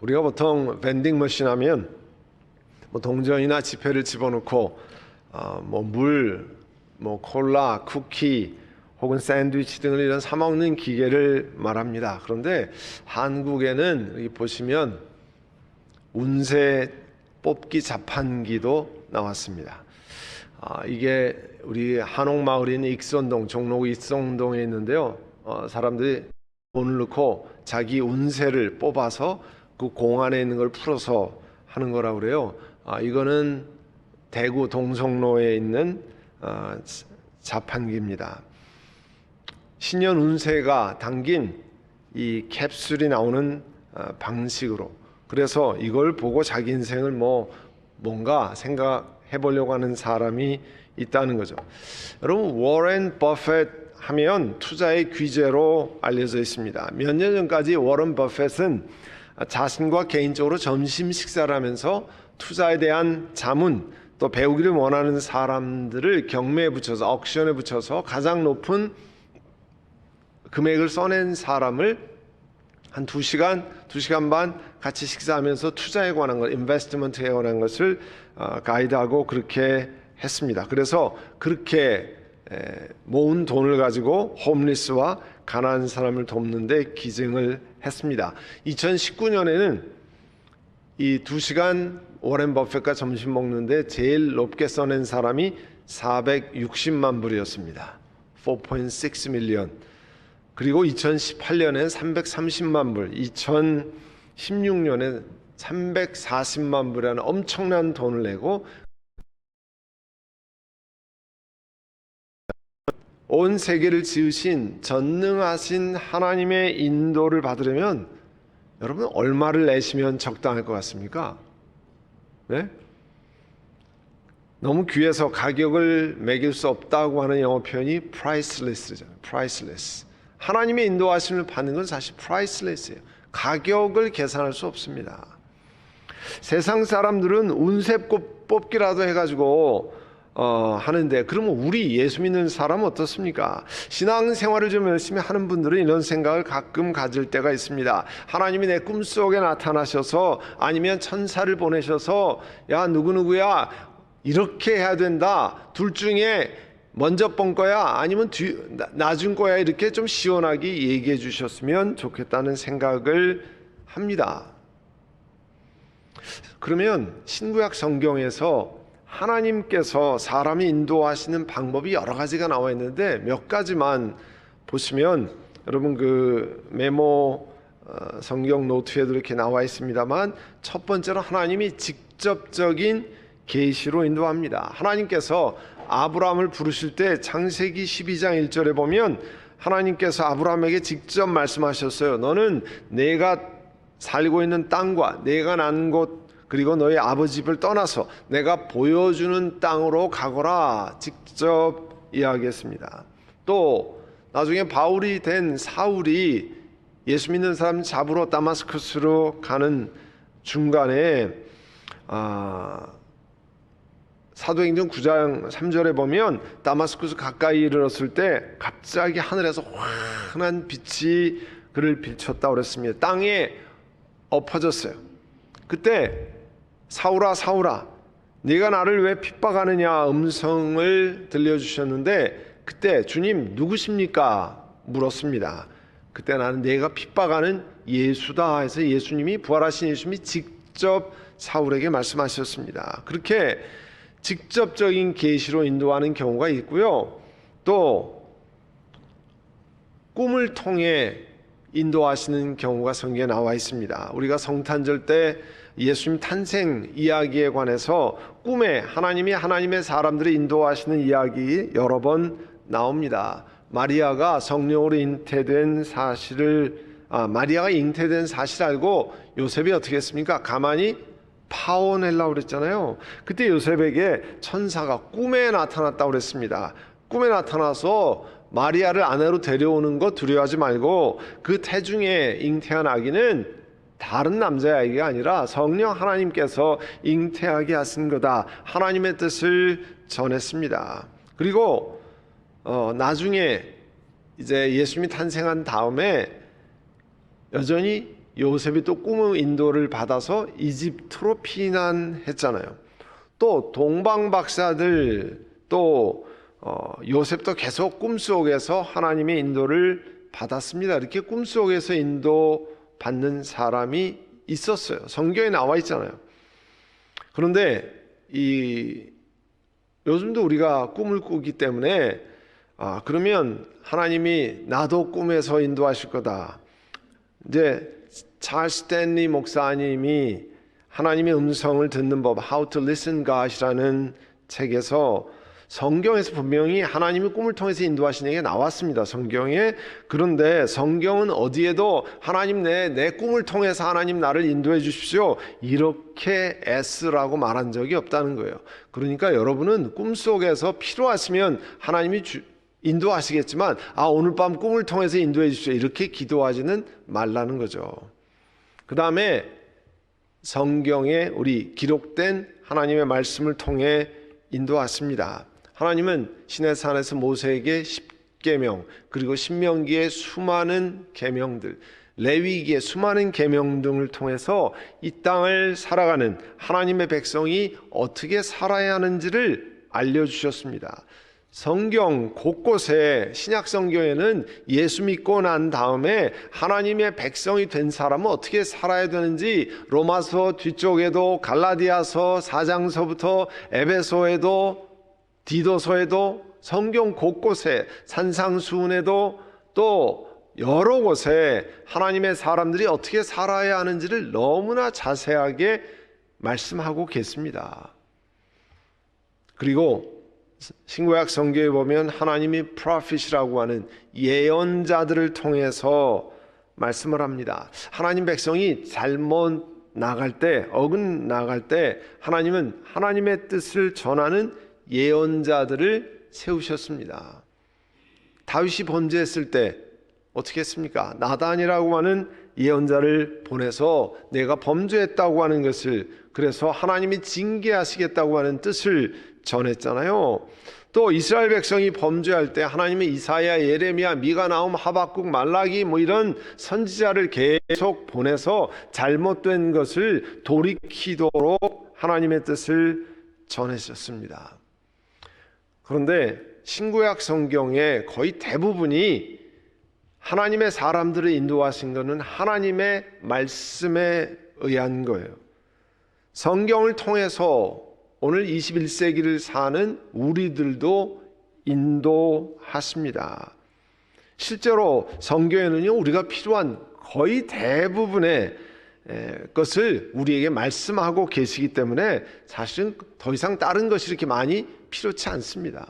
우리가 보통 밴딩 머신 하면 뭐 동전이나 지폐를 집어넣고 어, 뭐 물, 뭐 콜라, 쿠키 혹은 샌드위치 등을 이런 사 먹는 기계를 말합니다. 그런데 한국에는 보시면 운세 뽑기 자판기도 나왔습니다. 아, 이게 우리 한옥 마을인 익선동, 종로 익선동에 있는데요. 어, 사람들이 돈을 넣고 자기 운세를 뽑아서 그 공 안에 있는 걸 풀어서 하는 거라고 그래요. 아, 이거는 대구 동성로에 있는 어, 자판기입니다. 신년 운세가 담긴 이 캡슐이 나오는 어, 방식으로 그래서 이걸 보고 자기 인생을 뭐 뭔가 생각해 보려고 하는 사람이 있다는 거죠. 여러분 워렌 버핏 하면 투자의 귀재로 알려져 있습니다. 몇 년 전까지 워런 버핏은 자신과 개인적으로 점심 식사를 하면서 투자에 대한 자문 또 배우기를 원하는 사람들을 경매에 붙여서 억션에 붙여서 가장 높은 금액을 써낸 사람을 한 두시간두시간 반 같이 식사하면서 투자에 관한 것, 인베스트먼트에 관한 것을 어, 가이드하고 그렇게 했습니다. 그래서 그렇게 모은 돈을 가지고 홈리스와 가난한 사람을 돕는데 기증을 했습니다. 2019년에는 이두 시간 워렌 버핏과 점심 먹는데 제일 높게 써낸 사람이 460만 불이었습니다. 4.6 밀리언. 그리고 2018년엔 330만 불, 2016년에 340만 불이라는 엄청난 돈을 내고 온 세계를 지으신 전능하신 하나님의 인도를 받으려면 여러분 얼마를 내시면 적당할 것 같습니까? 네? 너무 귀해서 가격을 매길 수 없다고 하는 영어 표현이 priceless잖아요. priceless. 하나님의 인도하심을 받는 건 사실 priceless예요. 가격을 계산할 수 없습니다. 세상 사람들은 운세 뽑기라도 해가지고 어, 하는데 그러면 우리 예수 믿는 사람은 어떻습니까? 신앙 생활을 좀 열심히 하는 분들은 이런 생각을 가끔 가질 때가 있습니다. 하나님이 내 꿈속에 나타나셔서 아니면 천사를 보내셔서 야 누구누구야 이렇게 해야 된다. 둘 중에 먼저 본 거야 아니면 뒤, 나중 거야 이렇게 좀 시원하게 얘기해 주셨으면 좋겠다는 생각을 합니다. 그러면 신구약 성경에서 하나님께서 사람이 인도하시는 방법이 여러 가지가 나와 있는데 몇 가지만 보시면 여러분 그 메모 어, 성경 노트에도 이렇게 나와 있습니다만 첫 번째로 하나님이 직접적인 계시로 인도합니다. 하나님께서 아브라함을 부르실 때 창세기 12장 1절에 보면 하나님께서 아브라함에게 직접 말씀하셨어요. 너는 내가 살고 있는 땅과 내가 난 곳 그리고 너희 아버지 집을 떠나서 내가 보여주는 땅으로 가거라 직접 이야기했습니다. 또 나중에 바울이 된 사울이 예수 믿는 사람 잡으러 다마스커스로 가는 중간에 아, 사도행전 9장 3절에 보면 다마스쿠스 가까이 이르렀을 때 갑자기 하늘에서 환한 빛이 그를 비쳤다 그랬습니다. 땅에 엎어졌어요. 그때 사울아 사울아 네가 나를 왜 핍박하느냐 음성을 들려주셨는데 그때 주님 누구십니까 물었습니다. 그때 나는 내가 핍박하는 예수다 해서 예수님이 부활하신 예수님이 직접 사울에게 말씀하셨습니다. 그렇게 직접적인 계시로 인도하는 경우가 있고요. 또 꿈을 통해 인도하시는 경우가 성경에 나와 있습니다. 우리가 성탄절 때 예수님 탄생 이야기에 관해서 꿈에 하나님이 하나님의 사람들을 인도하시는 이야기 여러 번 나옵니다. 마리아가 성령으로 잉태된 사실을 아, 마리아가 잉태된 사실 알고 요셉이 어떻게 했습니까? 가만히 파혼하려고 그랬잖아요. 그때 요셉에게 천사가 꿈에 나타났다고 그랬습니다. 꿈에 나타나서 마리아를 아내로 데려오는 것 두려워하지 말고 그 태중에 잉태한 아기는 다른 아기가 아니라 성령 하나님께서 잉태하게 하신 거다. 하나님의 뜻을 전했습니다. 그리고 어, 나중에 이제 예수님이 탄생한 다음에 여전히 요셉이 또 꿈의 인도를 받아서 이집트로 피난했잖아요. 또 동방 박사들 또 어, 요셉도 계속 꿈속에서 하나님의 인도를 받았습니다. 이렇게 꿈속에서 인도 받는 사람이 있었어요. 성경에 나와 있잖아요. 그런데 이 요즘도 우리가 꿈을 꾸기 때문에 아 그러면 하나님이 나도 꿈에서 인도하실 거다. 이제 찰스 스탠리 목사님이 하나님의 음성을 듣는 법 How to Listen God이라는 책에서 성경에서 분명히 하나님이 꿈을 통해서 인도하시는 게 나왔습니다. 성경에 그런데 성경은 어디에도 하나님 내 내 꿈을 통해서 하나님 나를 인도해 주십시오. 이렇게 애쓰라고 말한 적이 없다는 거예요. 그러니까 여러분은 꿈 속에서 필요하시면 하나님이 주, 인도하시겠지만 아 오늘 밤 꿈을 통해서 인도해 주십시오. 이렇게 기도하지는 말라는 거죠. 그 다음에 성경에 우리 기록된 하나님의 말씀을 통해 인도하십니다. 하나님은 신의 산에서 모세에게 십계명 그리고 신명기의 수많은 계명들 레위기의 수많은 계명 등을 통해서 이 땅을 살아가는 하나님의 백성이 어떻게 살아야 하는지를 알려 주셨습니다. 성경 곳곳에 신약 성경에는 예수 믿고 난 다음에 하나님의 백성이 된 사람은 어떻게 살아야 되는지 로마서 뒤쪽에도 갈라디아서 4장서부터 에베소에도 디도서에도 성경 곳곳에 산상수훈에도 또 여러 곳에 하나님의 사람들이 어떻게 살아야 하는지를 너무나 자세하게 말씀하고 계십니다. 그리고 신구약 성경에 보면 하나님이 프로핏이라고 하는 예언자들을 통해서 말씀을 합니다. 하나님 백성이 잘못 나갈 때, 어긋 나갈 때 하나님은 하나님의 뜻을 전하는 예언자들을 세우셨습니다. 다윗이 범죄했을 때 어떻게 했습니까? 나단이라고 하는 예언자를 보내서 내가 범죄했다고 하는 것을 그래서 하나님이 징계하시겠다고 하는 뜻을 전했잖아요. 또 이스라엘 백성이 범죄할 때 하나님의 이사야, 예레미야, 미가 나움, 하박국, 말라기 뭐 이런 선지자를 계속 보내서 잘못된 것을 돌이키도록 하나님의 뜻을 전했었습니다. 그런데 신구약 성경의 거의 대부분이 하나님의 사람들을 인도하신 것은 하나님의 말씀에 의한 거예요. 성경을 통해서 오늘 21세기를 사는 우리들도 인도하십니다. 실제로 성경에는요, 우리가 필요한 거의 대부분의 것을 우리에게 말씀하고 계시기 때문에 사실은 더 이상 다른 것이 이렇게 많이 필요치 않습니다.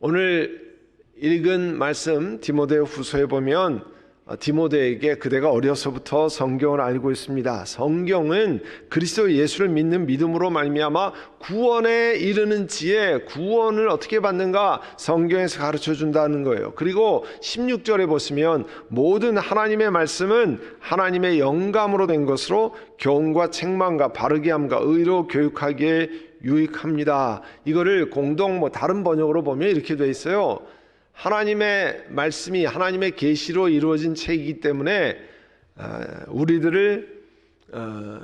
오늘 읽은 말씀 디모데 후서에 보면 어, 디모데에게 그대가 어려서부터 성경을 알고 있습니다. 성경은 그리스도 예수를 믿는 믿음으로 말미암아 구원에 이르는 지혜, 구원을 어떻게 받는가 성경에서 가르쳐 준다는 거예요. 그리고 16절에 보시면 모든 하나님의 말씀은 하나님의 영감으로 된 것으로 교훈과 책망과 바르게 함과 의로 교육하기에 유익합니다. 이거를 공동 뭐 다른 번역으로 보면 이렇게 돼 있어요. 하나님의 말씀이 하나님의 계시로 이루어진 책이기 때문에 어, 우리들을 어,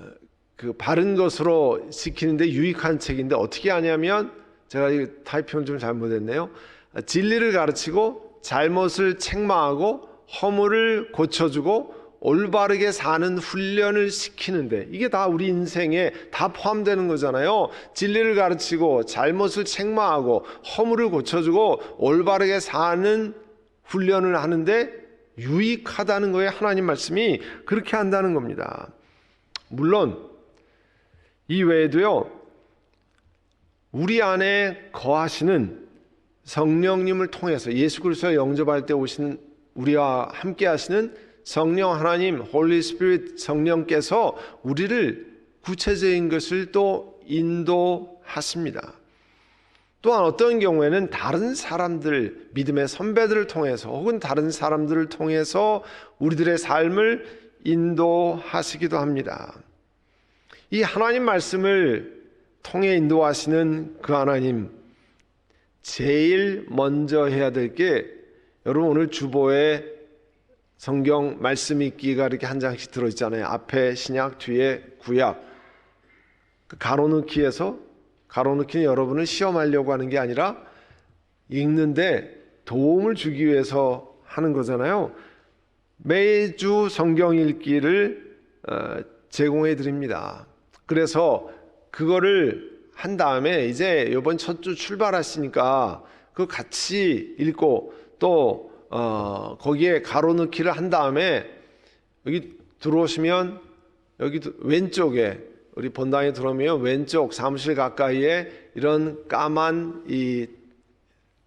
그 바른 것으로 지키는데 유익한 책인데 어떻게 하냐면 제가 이 타이핑을 좀 잘못했네요. 진리를 가르치고 잘못을 책망하고 허물을 고쳐주고 올바르게 사는 훈련을 시키는데 이게 다 우리 인생에 다 포함되는 거잖아요. 진리를 가르치고 잘못을 책망하고 허물을 고쳐주고 올바르게 사는 훈련을 하는데 유익하다는 거예요. 하나님 말씀이 그렇게 한다는 겁니다. 물론 이 외에도요. 우리 안에 거하시는 성령님을 통해서 예수 그리스도 영접할 때 오시는 우리와 함께 하시는 성령 하나님 홀리 스피릿 성령께서 우리를 구체적인 것을 또 인도하십니다. 또한 어떤 경우에는 다른 사람들, 믿음의 선배들을 통해서 혹은 다른 사람들을 통해서 우리들의 삶을 인도하시기도 합니다. 이 하나님 말씀을 통해 인도하시는 그 하나님, 제일 먼저 해야 될 게 여러분 오늘 주보에 성경 말씀 읽기가 이렇게 한 장씩 들어 있잖아요. 앞에 신약, 뒤에 구약. 그 가로넣기에서 가로넣기는 여러분을 시험하려고 하는 게 아니라 읽는데 도움을 주기 위해서 하는 거잖아요. 매주 성경 읽기를 어, 제공해 드립니다. 그래서 그거를 한 다음에 이제 이번 첫 주 출발하시니까 그 같이 읽고 또 어, 거기에 가로넣기를 한 다음에 여기 들어오시면 여기 왼쪽에 우리 본당에 들어오면 왼쪽 사무실 가까이에 이런 까만 이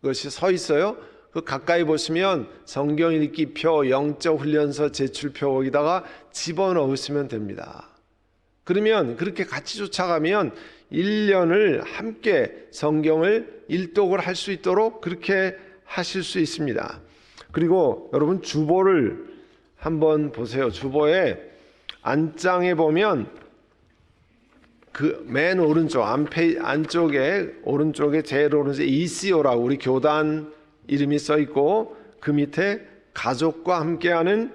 것이 서 있어요. 그 가까이 보시면 성경 읽기표, 영적 훈련서 제출표 거기다가 집어넣으시면 됩니다. 그러면 그렇게 같이 쫓아가면 1년을 함께 성경을 일독을 할 수 있도록 그렇게 하실 수 있습니다. 그리고 여러분 주보를 한번 보세요. 주보에 안장에 보면 그 맨 오른쪽 안페 안쪽에 오른쪽에 제일 오른쪽에 ECO라고 우리 교단 이름이 써 있고 그 밑에 가족과 함께하는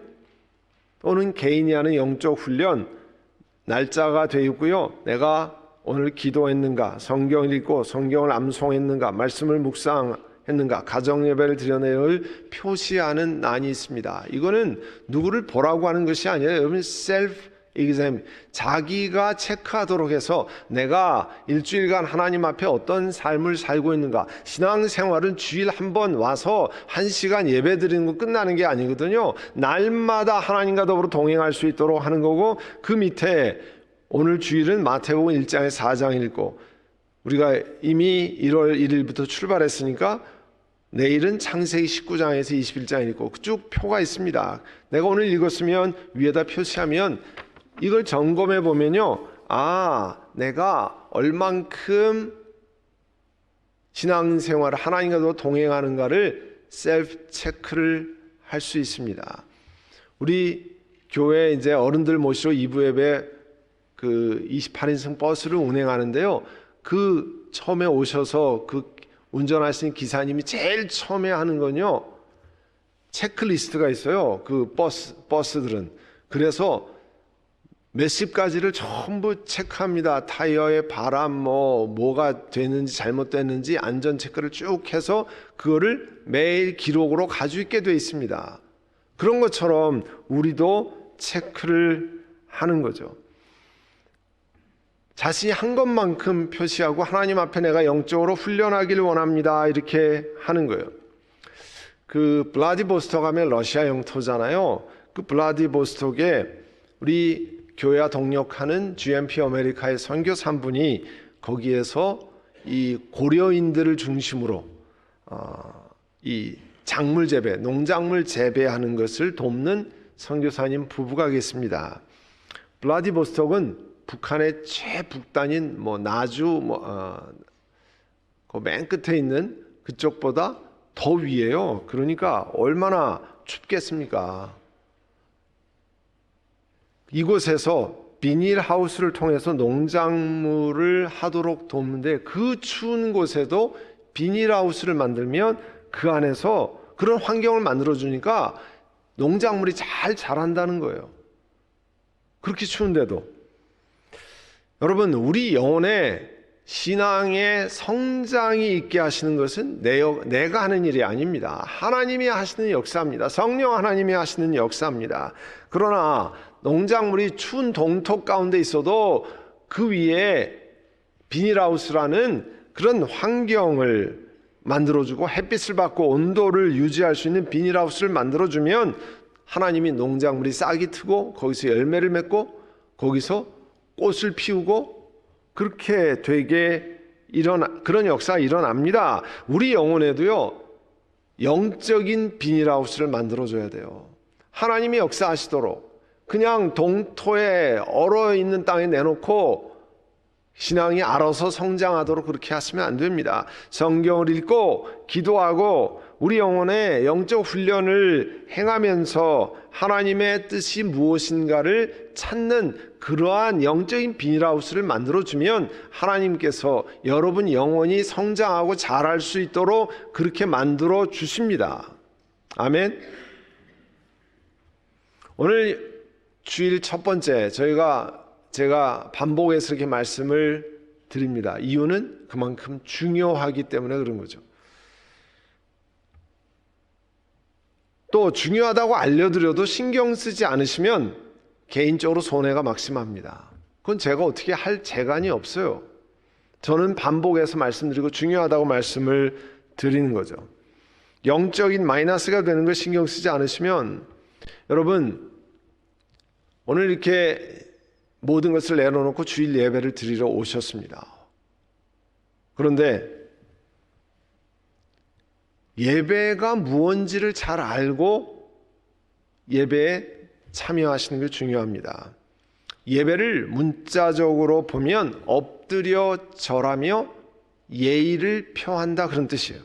또는 개인이 하는 영적 훈련 날짜가 되어 있고요. 내가 오늘 기도했는가, 성경을 읽고 성경을 암송했는가, 말씀을 묵상 했는가, 가정 예배를 드려내를 표시하는 난이 있습니다. 이거는 누구를 보라고 하는 것이 아니라 여러분 셀프 exam 자기가 체크하도록 해서 내가 일주일간 하나님 앞에 어떤 삶을 살고 있는가? 신앙생활은 주일 한 번 와서 한 시간 예배 드리는 거 끝나는 게 아니거든요. 날마다 하나님과 더불어 동행할 수 있도록 하는 거고 그 밑에 오늘 주일은 마태복음 1장에 4장 읽고 우리가 이미 1월 1일부터 출발했으니까 내일은 창세기 19장에서 21장 읽고 쭉 표가 있습니다. 내가 오늘 읽었으면 위에다 표시하면 이걸 점검해 보면요. 아, 내가 얼만큼 신앙생활을 하나님과도 동행하는가를 셀프 체크를 할 수 있습니다. 우리 교회 이제 어른들 모시러 2부 예배 그 28인승 버스를 운행하는데요. 그 처음에 오셔서 그 운전하시는 기사님이 제일 처음에 하는 건요. 체크리스트가 있어요. 그 버스 버스들은 그래서 몇십 가지를 전부 체크합니다. 타이어의 바람 뭐 뭐가 됐는지 잘못됐는지 안전 체크를 쭉 해서 그거를 매일 기록으로 가지고 있게 돼 있습니다. 그런 것처럼 우리도 체크를 하는 거죠. 자신이 한 것만큼 표시하고 하나님 앞에 내가 영적으로 훈련하기를 원합니다. 이렇게 하는 거예요. 그 블라디보스톡 하면 러시아 영토잖아요. 그 블라디보스톡에 우리 교회와 동력하는 GMP 아메리카의 선교사 한 분이 거기에서 이 고려인들을 중심으로 어, 이 작물 재배, 농작물 재배하는 것을 돕는 선교사님 부부가 계십니다. 블라디보스톡은 북한의 최북단인 뭐 나주 뭐맨 어, 그 끝에 있는 그쪽보다 더 위에요. 그러니까 얼마나 춥겠습니까? 이곳에서 비닐 하우스를 통해서 농작물을 하도록 돕는데 그 추운 곳에도 비닐 하우스를 만들면 그 안에서 그런 환경을 만들어 주니까 농작물이 잘 자란다는 거예요. 그렇게 추운데도 여러분 우리 영혼의 신앙의 성장이 있게 하시는 것은 내, 내가 하는 일이 아닙니다. 하나님이 하시는 역사입니다. 성령 하나님이 하시는 역사입니다. 그러나 농작물이 추운 동토 가운데 있어도 그 위에 비닐하우스라는 그런 환경을 만들어주고 햇빛을 받고 온도를 유지할 수 있는 비닐하우스를 만들어주면 하나님이 농작물이 싹이 트고 거기서 열매를 맺고 거기서 꽃을 피우고 그렇게 되게 일어나 그런 역사가 일어납니다. 우리 영혼에도요 영적인 비닐하우스를 만들어 줘야 돼요. 하나님이 역사하시도록 그냥 동토에 얼어 있는 땅에 내놓고 신앙이 알아서 성장하도록 그렇게 하시면 안 됩니다. 성경을 읽고 기도하고 우리 영혼의 영적 훈련을 행하면서 하나님의 뜻이 무엇인가를 찾는 그러한 영적인 비닐하우스를 만들어주면 하나님께서 여러분 영혼이 성장하고 자랄 수 있도록 그렇게 만들어 주십니다. 아멘. 오늘 주일 첫 번째 저희가 제가 반복해서 이렇게 말씀을 드립니다. 이유는 그만큼 중요하기 때문에 그런 거죠. 또 중요하다고 알려드려도 신경 쓰지 않으시면 개인적으로 손해가 막심합니다. 그건 제가 어떻게 할 재간이 없어요. 저는 반복해서 말씀드리고 중요하다고 말씀을 드리는 거죠. 영적인 마이너스가 되는 걸 신경 쓰지 않으시면 여러분 오늘 이렇게 모든 것을 내려놓고 주일 예배를 드리러 오셨습니다. 그런데 예배가 무언지를 잘 알고 예배에 참여하시는 게 중요합니다. 예배를 문자적으로 보면 엎드려 절하며 예의를 표한다 그런 뜻이에요.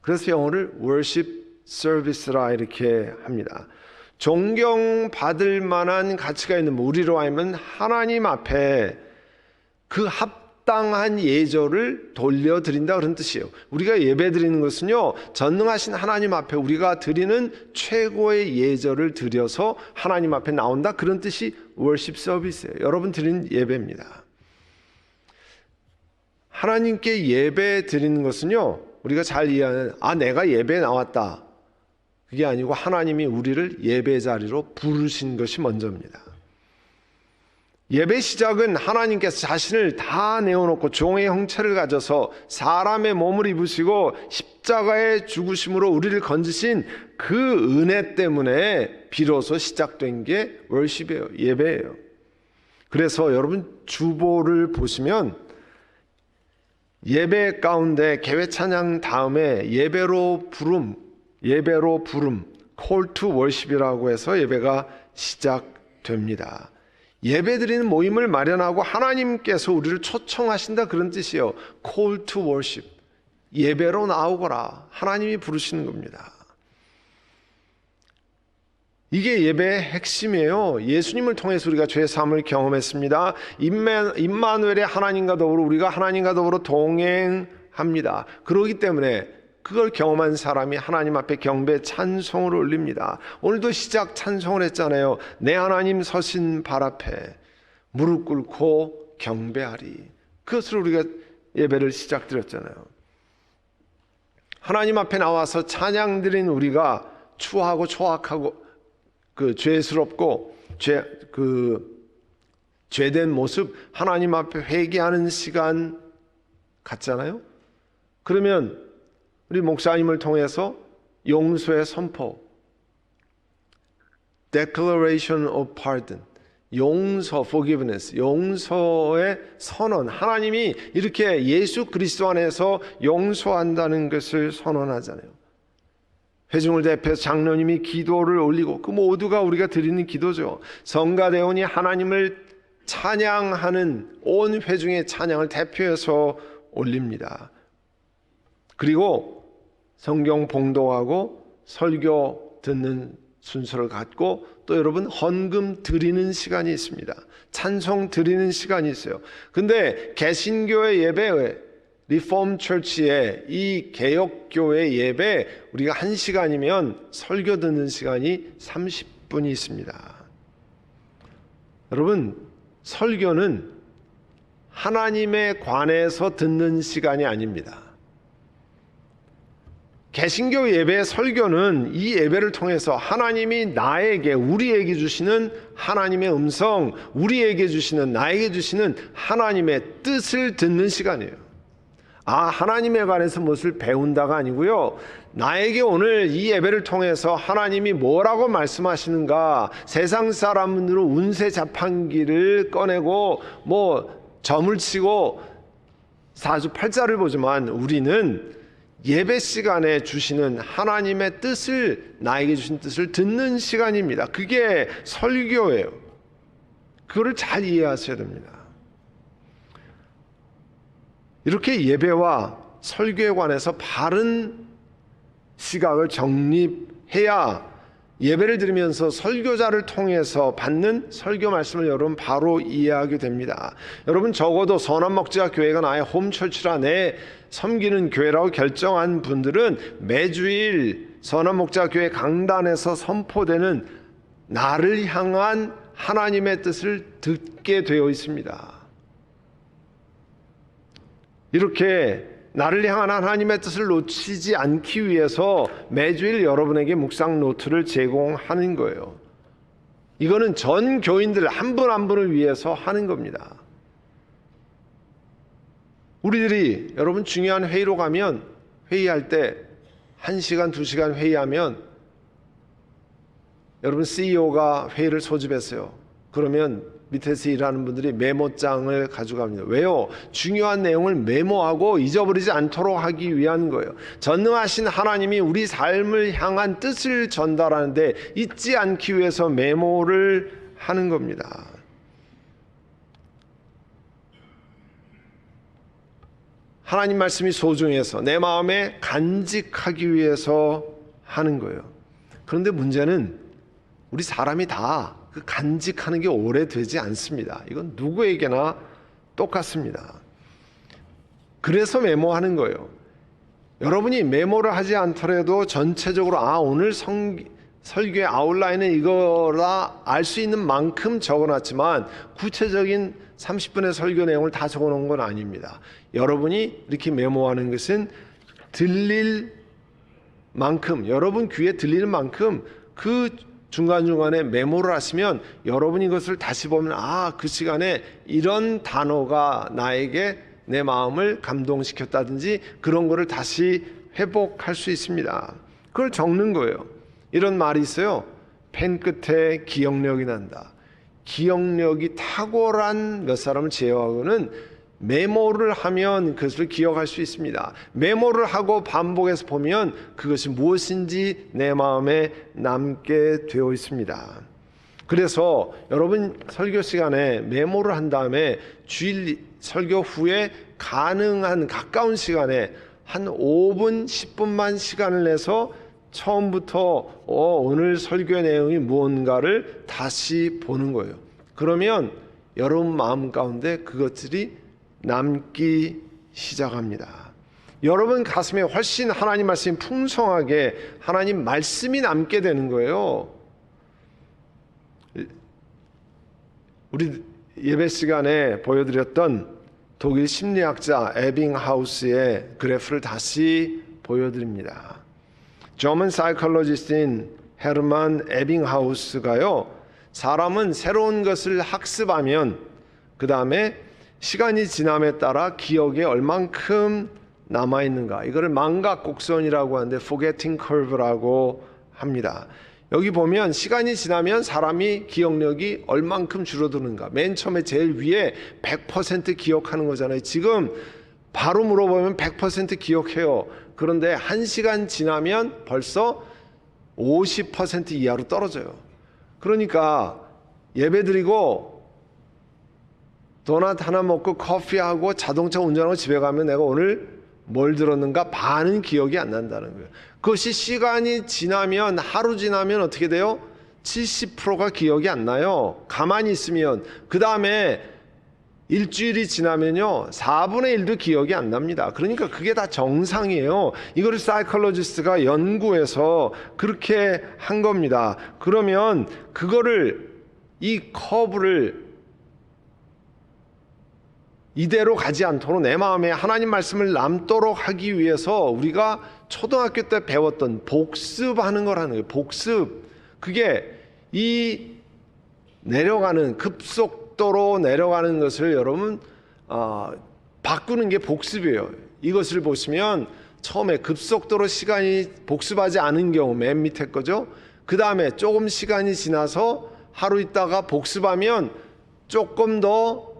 그래서 영어를 worship service라 이렇게 합니다. 존경받을 만한 가치가 있는 우리로 하면 하나님 앞에 그 합 당한 예절을 돌려드린다 그런 뜻이에요. 우리가 예배 드리는 것은요, 전능하신 하나님 앞에 우리가 드리는 최고의 예절을 드려서 하나님 앞에 나온다 그런 뜻이 월십 서비스예요. 여러분 드리는 예배입니다. 하나님께 예배 드리는 것은요, 우리가 잘 이해하는, 아, 내가 예배에 나왔다. 그게 아니고 하나님이 우리를 예배 자리로 부르신 것이 먼저입니다. 예배 시작은 하나님께서 자신을 다 내어놓고 종의 형체를 가져서 사람의 몸을 입으시고 십자가의 죽으심으로 우리를 건지신 그 은혜 때문에 비로소 시작된 게 월십이에요. 예배예요. 그래서 여러분 주보를 보시면 예배 가운데 개회 찬양 다음에 예배로 부름 예배로 부름, call to worship이라고 해서 예배가 시작됩니다. 예배 드리는 모임을 마련하고 하나님께서 우리를 초청하신다 그런 뜻이에요. call to worship. 예배로 나오거라. 하나님이 부르시는 겁니다. 이게 예배의 핵심이에요. 예수님을 통해서 우리가 죄 사함을 경험했습니다. 임마누엘의 하나님과 더불어 우리가 하나님과 더불어 동행합니다. 그러기 때문에 그걸 경험한 사람이 하나님 앞에 경배 찬송을 올립니다. 오늘도 시작 찬송을 했잖아요. 내 하나님 서신 발 앞에 무릎 꿇고 경배하리. 그것으로 우리가 예배를 시작드렸잖아요. 하나님 앞에 나와서 찬양 드린 우리가 추하고 초악하고 그 죄스럽고 죄그 죄된 모습 하나님 앞에 회개하는 시간 같잖아요. 그러면 우리 목사님을 통해서 용서의 선포, Declaration of Pardon, 용서, forgiveness, 용서의 선언. 하나님이 이렇게 예수 그리스도 안에서 용서한다는 것을 선언하잖아요. 회중을 대표해서 장로님이 기도를 올리고 그 모두가 우리가 드리는 기도죠. 성가대원이 하나님을 찬양하는 온 회중의 찬양을 대표해서 올립니다. 그리고 성경 봉독하고 설교 듣는 순서를 갖고 또 여러분 헌금 드리는 시간이 있습니다. 찬송 드리는 시간이 있어요. 근데 개신교의 예배 리폼 철치의 이 개혁교회 예배 우리가 한 시간이면 설교 듣는 시간이 30분이 있습니다. 여러분 설교는 하나님에 관해서 듣는 시간이 아닙니다. 개신교 예배의 설교는 이 예배를 통해서 하나님이 나에게 우리에게 주시는 하나님의 음성, 우리에게 주시는 나에게 주시는 하나님의 뜻을 듣는 시간이에요. 아, 하나님에 관해서 무엇을 배운다가 아니고요. 나에게 오늘 이 예배를 통해서 하나님이 뭐라고 말씀하시는가 세상 사람으로 운세 자판기를 꺼내고 뭐 점을 치고 사주팔자를 보지만 우리는 예배 시간에 주시는 하나님의 뜻을 나에게 주신 뜻을 듣는 시간입니다. 그게 설교예요. 그거를 잘 이해하셔야 됩니다. 이렇게 예배와 설교에 관해서 바른 시각을 정립해야 예배를 드리면서 설교자를 통해서 받는 설교 말씀을 여러분 바로 이해하게 됩니다. 여러분 적어도 선한 목자 교회가 나의 홈철치라 내 섬기는 교회라고 결정한 분들은 매주일 선한 목자 교회 강단에서 선포되는 나를 향한 하나님의 뜻을 듣게 되어 있습니다. 이렇게 나를 향한 하나님의 뜻을 놓치지 않기 위해서 매주일 여러분에게 묵상 노트를 제공하는 거예요. 이거는 전 교인들 한분한 분을 위해서 하는 겁니다. 우리들이 여러분 중요한 회의로 가면 회의할 때 1시간, 2시간 회의하면 여러분 CEO가 회의를 소집했어요. 그러면 밑에서 일하는 분들이 메모장을 가져갑니다. 왜요? 중요한 내용을 메모하고 잊어버리지 않도록 하기 위한 거예요. 전능하신 하나님이 우리 삶을 향한 뜻을 전달하는데 잊지 않기 위해서 메모를 하는 겁니다. 하나님 말씀이 소중해서 내 마음에 간직하기 위해서 하는 거예요. 그런데 문제는 우리 사람이 다 그 간직하는 게 오래되지 않습니다. 이건 누구에게나 똑같습니다. 그래서 메모하는 거예요. 여러분이 메모를 하지 않더라도 전체적으로 아 오늘 성, 설교의 아웃라인은 이거라 알 수 있는 만큼 적어놨지만 구체적인 30분의 설교 내용을 다 적어놓은 건 아닙니다. 여러분이 이렇게 메모하는 것은 들릴 만큼 여러분 귀에 들리는 만큼 그 중간중간에 메모를 하시면 여러분이 이것을 다시 보면 아 그 시간에 이런 단어가 나에게 내 마음을 감동시켰다든지 그런 거를 다시 회복할 수 있습니다. 그걸 적는 거예요. 이런 말이 있어요. 펜 끝에 기억력이 난다. 기억력이 탁월한 몇 사람을 제어하고는 메모를 하면 그것을 기억할 수 있습니다. 메모를 하고 반복해서 보면 그것이 무엇인지 내 마음에 남게 되어 있습니다. 그래서 여러분 설교 시간에 메모를 한 다음에 주일 설교 후에 가능한 가까운 시간에 한 5분, 10분만 시간을 내서 처음부터 어, 오늘 설교의 내용이 무언가를 다시 보는 거예요. 그러면 여러분 마음 가운데 그것들이 남기 시작합니다. 여러분 가슴에 훨씬 하나님 말씀이 풍성하게 하나님 말씀이 남게 되는 거예요. 우리 예배 시간에 보여드렸던 독일 심리학자 에빙하우스의 그래프를 다시 보여드립니다. 저먼 사이컬로지스트인 헤르만 에빙하우스가요. 사람은 새로운 것을 학습하면 그 다음에 시간이 지남에 따라 기억에 얼만큼 남아 있는가 이거를 망각 곡선이라고 하는데 forgetting curve라고 합니다. 여기 보면 시간이 지나면 사람이 기억력이 얼만큼 줄어드는가. 맨 처음에 제일 위에 100% 기억하는 거잖아요. 지금 바로 물어보면 100% 기억해요. 그런데 한 시간 지나면 벌써 50% 이하로 떨어져요. 그러니까 예배 드리고 도넛 하나 먹고 커피하고 자동차 운전하고 집에 가면 내가 오늘 뭘 들었는가 반은 기억이 안 난다는 거예요. 그것이 시간이 지나면 하루 지나면 어떻게 돼요? 70%가 기억이 안 나요. 가만히 있으면 그 다음에 일주일이 지나면요 4분의 1도 기억이 안 납니다. 그러니까 그게 다 정상이에요. 이거를 사이컬로지스트가 연구해서 그렇게 한 겁니다. 그러면 그거를 이 커브를 이대로 가지 않도록 내 마음에 하나님 말씀을 남도록 하기 위해서 우리가 초등학교 때 배웠던 복습하는 거라는 거예요. 복습. 그게 이 내려가는 급속도로 내려가는 것을 여러분 어, 바꾸는 게 복습이에요. 이것을 보시면 처음에 급속도로 시간이 복습하지 않은 경우 맨 밑에 거죠. 그 다음에 조금 시간이 지나서 하루 있다가 복습하면 조금 더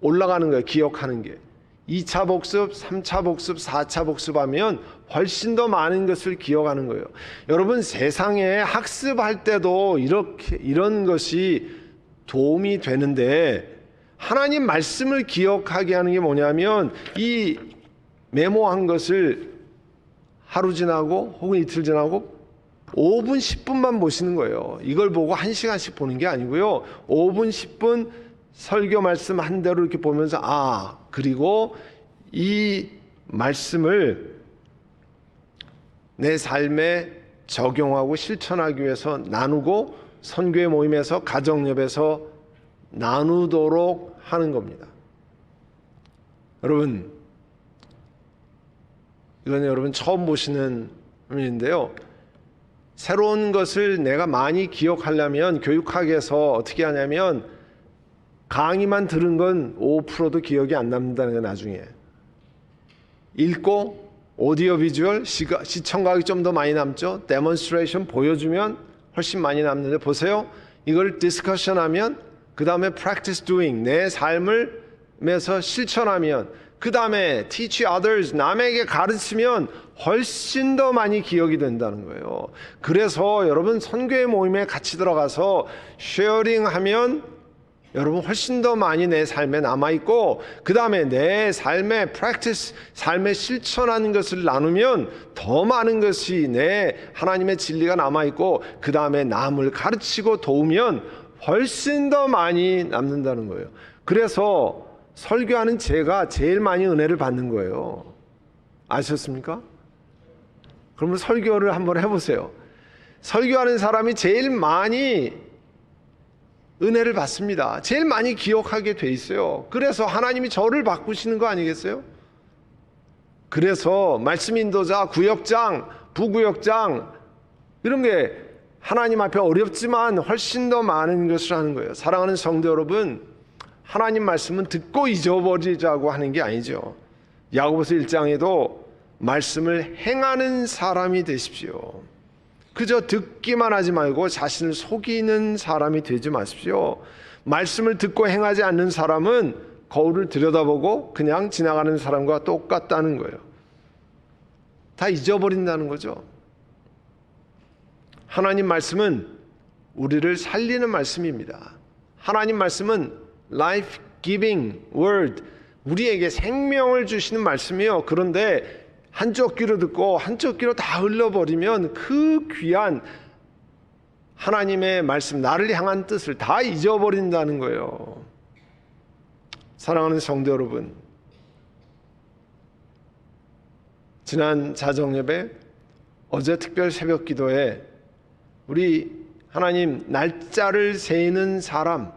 올라가는 거예요. 기억하는 게. 2차 복습, 3차 복습, 4차 복습하면 훨씬 더 많은 것을 기억하는 거예요. 여러분 세상에 학습할 때도 이렇게 이런 것이 도움이 되는데 하나님 말씀을 기억하게 하는 게 뭐냐면 이 메모한 것을 하루 지나고 혹은 이틀 지나고 5분, 10분만 보시는 거예요. 이걸 보고 1시간씩 보는 게 아니고요. 5분, 10분 설교 말씀 한 대로 이렇게 보면서 아 그리고 이 말씀을 내 삶에 적용하고 실천하기 위해서 나누고 선교회 모임에서 가정협에서 나누도록 하는 겁니다. 여러분, 이건 여러분 처음 보시는 화면인데요. 새로운 것을 내가 많이 기억하려면 교육학에서 어떻게 하냐면 강의만 들은 건 5%도 기억이 안 남는다는 거 나중에 읽고 오디오 비주얼 시가, 시청각이 좀 더 많이 남죠. 데몬스트레이션 보여주면 훨씬 많이 남는데 보세요. 이걸 디스커션 하면 그 다음에 practice doing 내 삶을 면서 실천하면 그 다음에 teach 남에게 가르치면 훨씬 더 많이 기억이 된다는 거예요. 그래서 여러분 선교의 모임에 같이 들어가서 쉐어링하면 여러분 훨씬 더 많이 내 삶에 남아 있고 그 다음에 내 삶의 practice 삶에 실천하는 것을 나누면 더 많은 것이 내 하나님의 진리가 남아 있고 그 다음에 남을 가르치고 도우면 훨씬 더 많이 남는다는 거예요. 그래서 설교하는 제가 제일 많이 은혜를 받는 거예요. 아셨습니까? 그러면 설교를 한번 해보세요. 설교하는 사람이 제일 많이 은혜를 받습니다. 제일 많이 기억하게 돼 있어요. 그래서 하나님이 저를 바꾸시는 거 아니겠어요? 그래서 말씀 인도자, 구역장, 부구역장 이런 게 하나님 앞에 어렵지만 훨씬 더 많은 것을 하는 거예요. 사랑하는 성도 여러분, 하나님 말씀은 듣고 잊어버리자고 하는 게 아니죠. 야고보서 1장에도 말씀을 행하는 사람이 되십시오. 그저 듣기만 하지 말고 자신을 속이는 사람이 되지 마십시오. 말씀을 듣고 행하지 않는 사람은 거울을 들여다보고 그냥 지나가는 사람과 똑같다는 거예요. 다 잊어버린다는 거죠. 하나님 말씀은 우리를 살리는 말씀입니다. 하나님 말씀은 life giving word 우리에게 생명을 주시는 말씀이요. 그런데 한쪽 귀로 듣고 한쪽 귀로 다 흘러버리면 그 귀한 하나님의 말씀, 나를 향한 뜻을 다 잊어버린다는 거예요. 사랑하는 성도 여러분, 지난 자정예배, 어제 특별 새벽 기도에 우리 하나님 날짜를 세는 사람,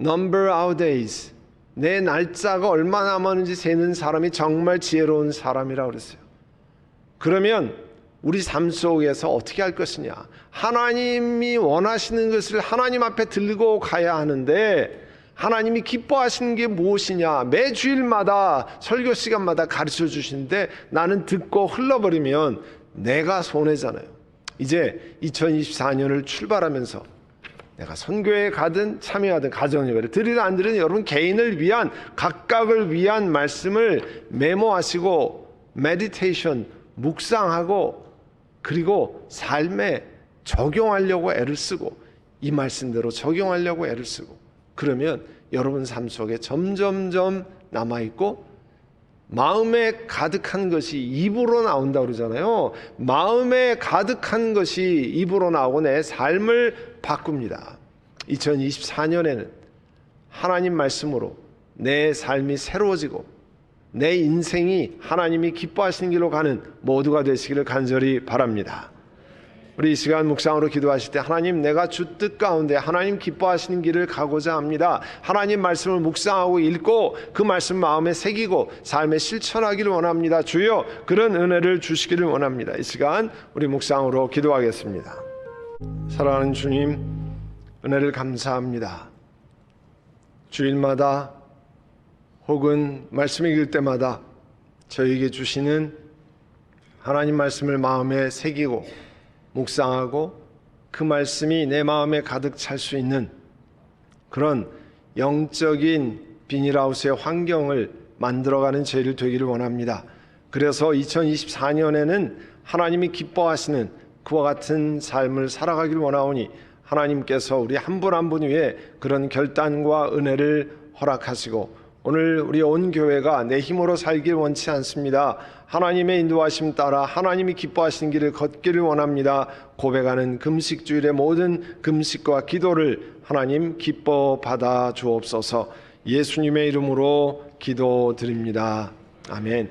number our days, 내 날짜가 얼마나 남았는지 세는 사람이 정말 지혜로운 사람이라고 그랬어요. 그러면 우리 삶 속에서 어떻게 할 것이냐? 하나님이 원하시는 것을 하나님 앞에 들고 가야 하는데 하나님이 기뻐하시는 게 무엇이냐? 매 주일마다 설교 시간마다 가르쳐 주시는데 나는 듣고 흘러버리면 내가 손해잖아요. 이제 2024년을 출발하면서 내가 선교에 가든 참여하든 가정 예배를 드리든 안 드리든 여러분 개인을 위한 각각을 위한 말씀을 메모하시고 메디테이션 묵상하고 그리고 삶에 적용하려고 애를 쓰고 이 말씀대로 적용하려고 애를 쓰고 그러면 여러분 삶 속에 점점점 남아 있고 마음에 가득한 것이 입으로 나온다 그러잖아요. 마음에 가득한 것이 입으로 나오고 내 삶을 바꿉니다. 2024년에는 하나님 말씀으로 내 삶이 새로워지고 내 인생이 하나님이 기뻐하시는 길로 가는 모두가 되시기를 간절히 바랍니다. 우리 이 시간 묵상으로 기도하실 때 하나님 내가 주 뜻 가운데 하나님 기뻐하시는 길을 가고자 합니다. 하나님 말씀을 묵상하고 읽고 그 말씀 마음에 새기고 삶에 실천하기를 원합니다. 주여 그런 은혜를 주시기를 원합니다. 이 시간 우리 묵상으로 기도하겠습니다. 사랑하는 주님 은혜를 감사합니다. 주일마다 혹은 말씀 읽을 때마다 저에게 주시는 하나님 말씀을 마음에 새기고 묵상하고 그 말씀이 내 마음에 가득 찰 수 있는 그런 영적인 비닐하우스의 환경을 만들어가는 저희를 되기를 원합니다. 그래서 2024년에는 하나님이 기뻐하시는 그와 같은 삶을 살아가기를 원하오니 하나님께서 우리 한 분 한 분 위에 그런 결단과 은혜를 허락하시고 오늘 우리 온 교회가 내 힘으로 살길 원치 않습니다. 하나님의 인도하심 따라 하나님이 기뻐하시는 길을 걷기를 원합니다. 고백하는 금식주일의 모든 금식과 기도를 하나님 기뻐 받아 주옵소서. 예수님의 이름으로 기도드립니다. 아멘.